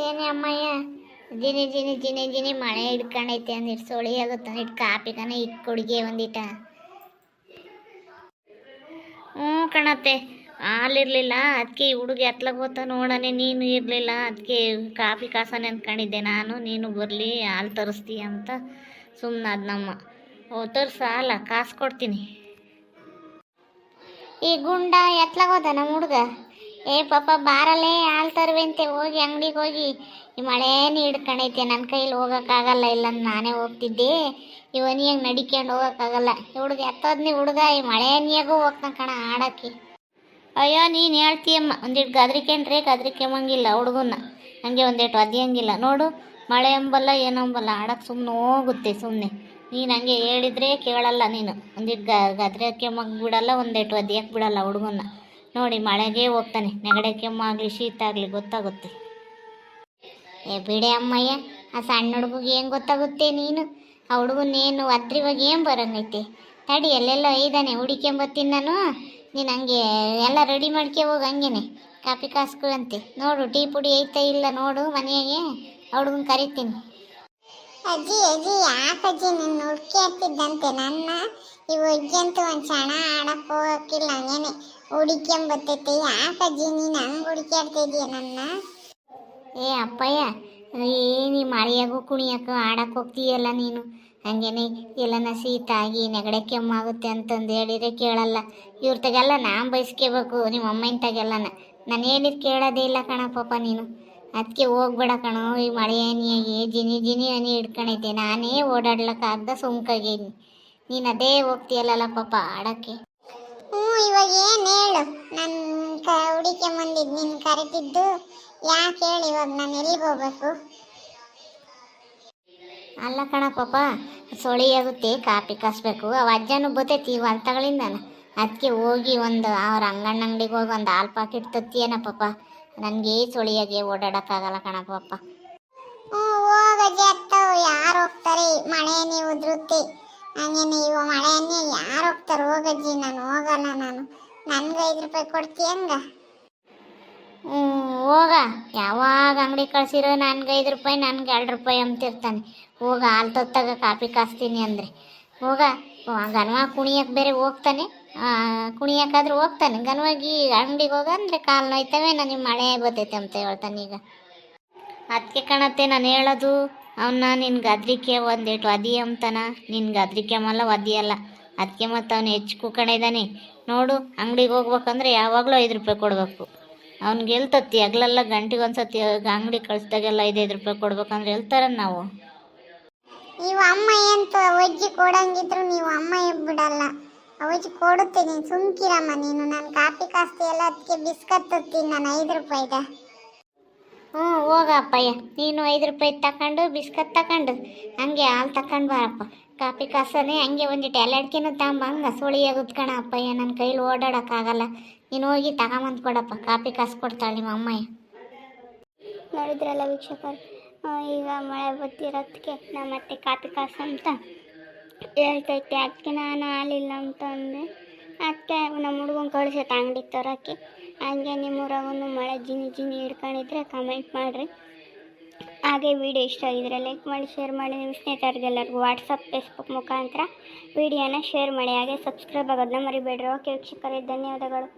ಏನೇ ಅಮ್ಮಯ್ಯ? ಜಿನಿ ಜಿನಿ ಜಿನಿ ಜಿನಿ ಮಳೆ ಹಿಡ್ಕೊಂಡೈತೆ ಅಂದಿಟ್ಟು ಸೊಳಿ ಆಗುತ್ತೆ? ಅಂದಿಟ್ಟು ಕಾಪಿ ಕನ ಇಟ್ಟು ಕೊಡುಗೆ ಒಂದಿಟ. ಹ್ಞೂ ಕಣತ್ತೆ. ಹಾಲಿರ್ಲಿಲ್ಲ ಅದಕ್ಕೆ ಈ ಹುಡುಗಿ ಹತ್ಲಾಗ ಹೋತ ನೋಡನೆ ನೀನು ಇರಲಿಲ್ಲ ಅದಕ್ಕೆ ಕಾಫಿ ಕಾಸನೆ ಅಂದ್ಕೊಂಡಿದ್ದೆ ನಾನು, ನೀನು ಬರಲಿ, ಹಾಲು ತರಿಸ್ತೀಯ ಅಂತ ಸುಮ್ಮನಾದ್ ನಮ್ಮ ಓ, ತರ್ಸ ಅಲ್ಲ ಕಾಸು ಕೊಡ್ತೀನಿ. ಈ ಗುಂಡ ಎತ್ಲಾಗ ಹೋದ ನಮ್ಮ ಹುಡುಗ? ಏ ಪಾಪ ಬಾರಲ್ಲೇ ಹಾಲು ತರುವೆಂತೆ ಹೋಗಿ ಅಂಗಡಿಗೆ ಹೋಗಿ. ಈ ಮಳೆನೇ ಹಿಡ್ಕೊಂಡೈತೆ ನನ್ನ ಕೈಲಿ ಹೋಗೋಕ್ಕಾಗಲ್ಲ ಇಲ್ಲ ನಾನೇ ಹೋಗ್ತಿದ್ದೆ. ಇವನಿಯಾಗ ನಡಿಕೊಂಡು ಹೋಗೋಕ್ಕಾಗಲ್ಲ. ಹುಡುಗ ಎತ್ತೋದ್ನಿ ಹುಡುಗ, ಈ ಮಳೆನಿಯಾಗೂ ಹೋಗ್ತಾನೆ ಕಣ ಆಡೋಕ್ಕೆ. ಅಯ್ಯೋ, ನೀನು ಹೇಳ್ತೀಯಮ್ಮ ಒಂದಿಟ್ಟು ಗದ್ರಿಕೆಂಡ್ರೆ ಗದ್ರಿಕೆಂಬಂಗಿಲ್ಲ ಹುಡುಗನ್ನ. ಹಂಗೆ ಒಂದಿಟ್ಟು ಅದಿಯಂಗಿಲ್ಲ ನೋಡು, ಮಳೆ ಎಂಬಲ್ಲ ಏನಂಬಲ್ಲ ಆಡಕ್ಕೆ ಸುಮ್ಮನೆ ಹೋಗುತ್ತೆ ಸುಮ್ಮನೆ ನೀನು ಹಂಗೆ ಹೇಳಿದ್ರೆ ಕೇಳಲ್ಲ ನೀನು. ಒಂದಿಟ್ಟು ಗ ಗದ್ರಕ್ಕೆ ಮಗ್ ಬಿಡಲ್ಲ ಒಂದಿಟ್ಟು ಅದಿಯಕ್ಕೆ ಬಿಡಲ್ಲ ಹುಡುಗನ್ನ. ನೋಡಿ, ಮಳೆಗೆ ಹೋಗ್ತಾನೆ. ನೆಗಡೆ ಕೆಮ್ಮಾಗಲಿ ಶೀತ ಆಗಲಿ ಗೊತ್ತಾಗುತ್ತೆ. ಏ, ಬಿಡೆ ಅಮ್ಮಯ್ಯ, ಆ ಸಣ್ಣ ಹುಡುಗಿಗೆ ಏನು ಗೊತ್ತಾಗುತ್ತೆ ನೀನು? ಆ ಹುಡುಗನೇನು ಅದ್ರಿವಾಗ ಏನು ಬರಂಗೈತೆ? ತಡಿ, ಎಲ್ಲೆಲ್ಲ ಇದ್ದಾನೆ, ಹುಡಿಕೆಂಬತ್ತೀನಿ ನಾನು. ನೀನು ಹಂಗೆ ಎಲ್ಲ ರೆಡಿ ಮಾಡ್ಕೆ ಹೋಗಿ ಹಂಗೇನೆ. ಕಾಫಿ ಕಾಸ್ಕೊಳ್ಳಂತೆ ನೋಡು, ಟೀ ಪುಡಿ ಐತಾ ಇಲ್ಲ ನೋಡು ಮನೆಯಾಗೆ. ಹುಡುಗನ ಕರಿತೀನಿ. ಅಜ್ಜಿ ಅಜ್ಜಿ ಯಾಕಜ್ಜಿ ನಿನ್ನ ಹುಡುಕಿ ಹಾಕ್ತಿದ್ದಂತೆ ನನ್ನ? ಈ ಅಂತೂ ಒಂದು ಕ್ಷಣ ಆಡಕ್ಕೆ ಹೋಗಕ್ಕಿಲ್ಲ ಹಂಗೇನೆ. ಹುಡುಕ್ಯಂಬತ್ತೈತೆ. ಯಾಕಜ್ಜಿ ನೀನು ಹಂಗೆ ಹುಡುಕ್ಯಾಡ್ತಾ ನನ್ನ? ಏ ಅಪ್ಪಯ್ಯ ಏನು ಮಳೆಯಾಗೂ ಕುಣಿಯಕ್ಕೂ ಆಡಕ್ಕೆ ಹೋಗ್ತೀಯಲ್ಲ ನೀನು? ಹಂಗೇನೆ ಎಲ್ಲನ ಶೀತ ಆಗಿ ನೆಗಡೆ ಕೆಮ್ಮಾಗುತ್ತೆ ಅಂತಂದು ಹೇಳಿದ್ರೆ ಕೇಳಲ್ಲ. ಇವ್ರ ತಗೆಲ್ಲ ನಾನು ಬಯಸ್ಕೋಬೇಕು ನಿಮ್ಮ ಅಮ್ಮನ ತಗೆಲ್ಲನ ನಾನು ಹೇಳಿದ್ ಕೇಳೋದೇ ಇಲ್ಲ ಕಣ ಪಾಪ ನೀನು. ಅದಕ್ಕೆ ಹೋಗ್ಬೇಡ ಕಣೋ, ಈ ಮಳೆ ಹನಿಯಾಗಿ ಜಿನಿ ಜಿನಿ ಹನಿ ಹಿಡ್ಕೊಂಡೈತೆ ನಾನೇ ಓಡಾಡ್ಲಕ್ಕಾಗ್ದ ಸುಮ್ಕಾಗೇನಿ. ನೀನು ಅದೇ ಹೋಗ್ತೀಯಲ್ಲ ಪಾಪ ಆಡೋಕ್ಕೆ. ಇವಾಗ ಏನು ಹೇಳು? ನನ್ನ ಹುಡುಕೆ ಮುಂದಿದ್ ನಿನ್ನ ಕರೆದಿದ್ದು ಯಾಕೆ ಹೇಳಿ ಇವಾಗ ನಾನು ಎಲ್ಲಿಗೆ ಹೋಗ್ಬೇಕು? ಅಲ್ಲ ಕಣ ಪಾಪ ಸೊಳಿ ಆಗುತ್ತೆ ಕಾಪಿ ಕಾಸ್ಬೇಕು. ಅವ ಅಜ್ಜನೂ ಬತ್ತೈತಿ ಹೊಲ್ತಗಳಿಂದ ಅದಕ್ಕೆ ಹೋಗಿ ಒಂದು ಅವ್ರ ಅಂಗಣ್ಣ ಅಂಗಡಿಗೆ ಹೋಗಿ ಒಂದು ಹಾಲು ಪಾಕಿಟ್ ತತ್ತಿಯೇನ ಪಾಪ ನನಗೆ ಸೊಳಿಯಾಗೆ ಓಡಾಡೋಕ್ಕಾಗಲ್ಲ ಕಣ ಪಾಪ ಹ್ಞೂ ಹೋಗಜ್ಜಿ ಅತ್ತವು ಯಾರು ಹೋಗ್ತಾರೆ? ಮಳೆ ನೀವು ಉದುರುತ್ತೆ ಹಂಗೇನೆ ಇವ ಮಳೆಯನ್ನೇ ಯಾರು ಹೋಗ್ತಾರೆ? ಹೋಗಜ್ಜಿ ನಾನು, ಹೋಗಲ್ಲ ನಾನು. ನನ್ಗೆ ಐದು ರೂಪಾಯಿ ಕೊಡ್ತೀಯ ಹಂಗ? ಹ್ಞೂ ಹೋಗ. ಯಾವಾಗ ಅಂಗಡಿ ಕಳ್ಸಿರೋ ನನ್ಗೆ ಐದು ರೂಪಾಯಿ, ನನ್ಗೆ ಎರಡು ರೂಪಾಯಿ ಅಂತಿರ್ತಾನೆ. ಹೋಗ, ಹಾಲು ತೊತ್ತಾಗ ಕಾಪಿ ಕಾಸ್ತೀನಿ ಅಂದರೆ. ಹೋಗ. ಗನ್ವ ಕುಣಿಯಕ್ಕೆ ಬೇರೆ ಹೋಗ್ತಾನೆ. ಕುಣಿಯಕ್ಕಾದ್ರೂ ಹೋಗ್ತಾನೆ. ಗನ್ವಾಗಿ ಅಂಗಡಿಗೆ ಹೋಗ ಅಂದರೆ ಕಾಲು ನೋಯ್ತವೆ, ನನಗೆ ಮಳೆ ಬರ್ತೈತೆ ಅಂತ ಹೇಳ್ತಾನೆ ಈಗ. ಅದಕ್ಕೆ ಕಾಣತ್ತೆ, ನಾನು ಹೇಳೋದು. ಅವನ್ನ ನಿನ್ನ ಗದ್ರಿಕೆ ಒಂದೇಟು ಅದಿ ಅಂತಾನ. ನಿನ್ನ ಗದ್ರಿಕೆ ಮಲ್ಲ ಒದಿಯಲ್ಲ ಅದಕ್ಕೆ ಮತ್ತು ಅವನು ಹೆಚ್ಚು ಇದ್ದಾನೆ ನೋಡು, ಅಂಗಡಿಗೆ ಹೋಗ್ಬೇಕಂದ್ರೆ ಯಾವಾಗಲೂ ಐದು ರೂಪಾಯಿ ಕೊಡಬೇಕು. ಅವ್ನಿಗೆ ಎಲ್ತತ್ತಿ ಹಗ್ಲೆಲ್ಲ ಗಂಟೆಗೆ ಒಂದ್ಸತಿ ಅಂಗಡಿ ಕಳಿಸ್ದಾಗೆಲ್ಲ ಐದೈದು ರೂಪಾಯಿ ಕೊಡ್ಬೇಕಂದ್ರೆ ಹೇಳ್ತಾರ ನಾವು. ನೀವು ಅಮ್ಮ ಅಂತ ಅಜ್ಜಿ ಕೊಡಂಗಿದ್ರು ನೀವು ಅಮ್ಮ ಬಿಡಲ್ಲ ಅವಜ್ಜಿ ಕೊಡುತ್ತೆ ನೀನು ಸುಮ್ಕಿರಮ್ಮ ನೀನು. ನಾನು ಕಾಫಿ ಕಾಸ್ತಿ ಎಲ್ಲ ಅದಕ್ಕೆ ಬಿಸ್ಕತ್ ನಾನು ಐದು ರೂಪಾಯಿದ ಹ್ಞೂ ಹೋಗಪ್ಪಯ್ಯ ನೀನು ಐದು ರೂಪಾಯಿ ತಕೊಂಡು, ಬಿಸ್ಕತ್ ತಕೊಂಡು. ಹಂಗೆ ಹಾಲು ತಕೊಂಡು ಬಾರಪ್ಪ. ಕಾಪಿ ಕಾಸನೆ ಹಂಗೆ ಒಂದು ಎಲ್ಲಡ್ಕೆನೂ ತಗೊಂಬ, ಹಂಗೆ ಸುಳಿ ಆಗುತ್ಕಣ ಅಪ್ಪಯ್ಯ ನನ್ನ ಕೈಲಿ ಓಡಾಡೋಕ್ಕಾಗಲ್ಲ. ನೀನು ಹೋಗಿ ತಗೊಂಬಂದು ಕೊಡಪ್ಪ. ಕಾಪಿ ಕಾಸು ಕೊಡ್ತಾಳೆ ನಿಮ್ಮ ಅಮ್ಮಯ್ಯ. ನೋಡಿದ್ರಲ್ಲ ವೀಕ್ಷಕರು ಈಗ ಮಳೆ ಬತ್ತಿರೋದಕ್ಕೆ ನಮ್ಮ ಮತ್ತೆ ಕಾಫಿ ಕಾಸು ಅಂತ ಹೇಳ್ತೈತೆ. ಅದಕ್ಕೆ ನಾನು ಹಾಲಿಲ್ಲ ಅಂತ ಅಂದೆ ಅದಕ್ಕೆ ನಮ್ಮ ಹುಡುಗನ ಕಳಿಸೈತೆ ಅಂಗಡಿ ತರೋಕ್ಕೆ ಹಂಗೆ ನಿಮ್ಮೂರಾಗೂ ಮಳೆ ಜಿನಿ ಜಿನಿ ಹಿಡ್ಕೊಂಡಿದ್ರೆ ಕಮೆಂಟ್ ಮಾಡಿರಿ. ಹಾಗೆ ವಿಡಿಯೋ ಇಷ್ಟ ಆಗಿದ್ರೆ ಲೈಕ್ ಮಾಡಿ ಶೇರ್ ಮಾಡಿ. ನಿಮ್ಮ ಸ್ನೇಹಿತರಿಗೆಲ್ಲರಿಗೂ ವಾಟ್ಸಪ್ ಫೇಸ್ಬುಕ್ ಮುಖಾಂತರ ವಿಡಿಯೋನ ಶೇರ್ ಮಾಡಿ. ಹಾಗೆ ಸಬ್ಸ್ಕ್ರೈಬ್ ಆಗೋದನ್ನ ಮರಿಬೇಡ್ರಿ. ಓಕೆ ವೀಕ್ಷಕರೇ, ಧನ್ಯವಾದಗಳು.